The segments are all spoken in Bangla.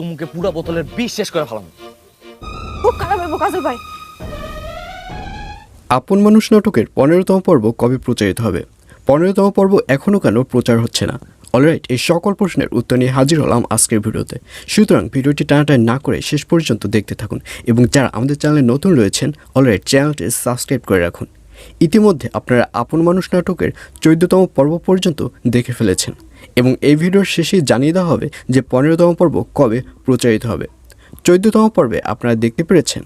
তোমাকে পুরা বোতলের বিষ শেষ করে ফেলাম। খুব খারাপ হইব কাজল ভাই। আপন মানুষ নাটকের পনেরোতম পর্ব কবে প্রচারিত হবে? পনেরোতম পর্ব এখনও কেন প্রচার হচ্ছে না? অলরাইট এই সকল প্রশ্নের উত্তর নিয়ে হাজির হলাম আজকের ভিডিওতে। সুতরাং ভিডিওটি টানাটানি না করে শেষ পর্যন্ত দেখতে থাকুন এবং যারা আমাদের চ্যানেলে নতুন রয়েছেন অলরাইট চ্যানেলটি সাবস্ক্রাইব করে রাখুন। ইতিমধ্যে আপনারা আপন মানুষ নাটকের চোদ্দতম পর্ব পর্যন্ত দেখে ফেলেছেন। এবং এই ভিডিওর শেষে জানিয়ে দেওয়া হবে যে পনেরোতম পর্ব কবে প্রচারিত হবে। চোদ্দতম পর্বে আপনারা দেখতে পেরেছেন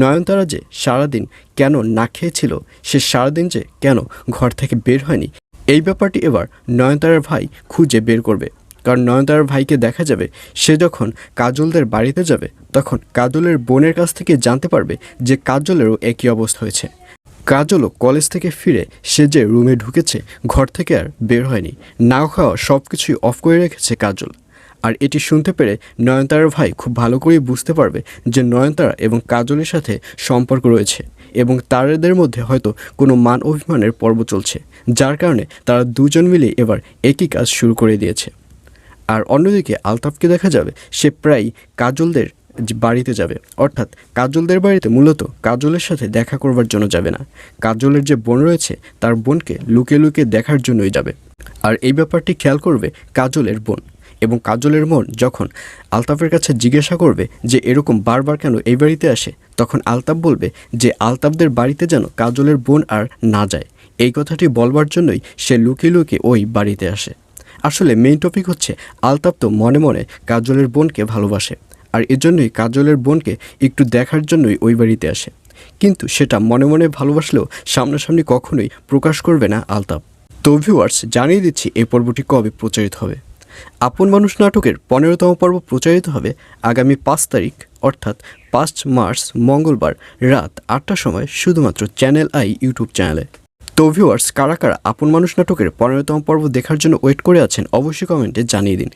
নয়নতারা যে সারাদিন কেন না খেয়েছিল, সে সারাদিন যে কেন ঘর থেকে বের হয়নি, এই ব্যাপারটি এবার নয়নতারার ভাই খুঁজে বের করবে। কারণ নয়নতারার ভাইকে দেখা যাবে, সে যখন কাজলদের বাড়িতে যাবে, তখন কাজলের বোনের কাছ থেকে জানতে পারবে যে কাজলেরও একই অবস্থা হয়েছে। কাজলও কলেজ থেকে ফিরে সে যে রুমে ঢুকেছে, ঘর থেকে আর বের হয়নি। না খাওয়া সব কিছুই অফ করে রেখেছে কাজল। আর এটি শুনতে পেরে নয়নতারার ভাই খুব ভালো করেই বুঝতে পারবে যে নয়নতারা এবং কাজলের সাথে সম্পর্ক রয়েছে এবং তাদের মধ্যে হয়তো কোনো মান অভিমানের পর্ব চলছে, যার কারণে তারা দুজন মিলে এবার একই কাজ শুরু করে দিয়েছে। আর অন্যদিকে আলতাফকে দেখা যাবে সে প্রায় কাজলদের বাড়িতে যাবে, অর্থাৎ কাজলদের বাড়িতে মূলত কাজলের সাথে দেখা করবার জন্য যাবে না। কাজলের যে বোন রয়েছে, তার বোনকে লুকে লুকে দেখার জন্যই যাবে। আর এই ব্যাপারটি খেয়াল করবে কাজলের বোন। এবং কাজলের মন যখন আলতাফের কাছে জিজ্ঞাসা করবে যে এরকম বারবার কেন এই বাড়িতে আসে, তখন আলতাফ বলবে যে আলতাফদের বাড়িতে যেন কাজলের বোন আর না যায়। এই কথাটি বলবার জন্যই সে লুকিয়ে লুকিয়ে ওই বাড়িতে আসে। আসলে মেইন টপিক হচ্ছে আলতাপ তো মনে মনে কাজলের বোনকে ভালোবাসে। আর এজন্যই কাজলের বোনকে একটু দেখার জন্যই ওই বাড়িতে আসে। কিন্তু সেটা মনে মনে ভালোবাসলেও সামনাসামনি কখনোই প্রকাশ করবে না আলতাপ তো ভিউয়ার্স জানিয়ে দিচ্ছি এই পর্বটি কবে প্রচারিত হবে। আপন মানুষ নাটকের পনেরোতম পর্ব প্রচারিত হবে আগামী পাঁচ তারিখ, অর্থাৎ পাঁচ মার্চ, মঙ্গলবার রাত আটটার সময় শুধুমাত্র চ্যানেল আই ইউটিউব চ্যানেলে। তো ভিউয়ার্স কারা কারা আপন মানুষ নাটকের পনেরোতম পর্ব দেখার জন্য ওয়েট করে আছেন, অবশ্যই কমেন্টে জানিয়ে দিন।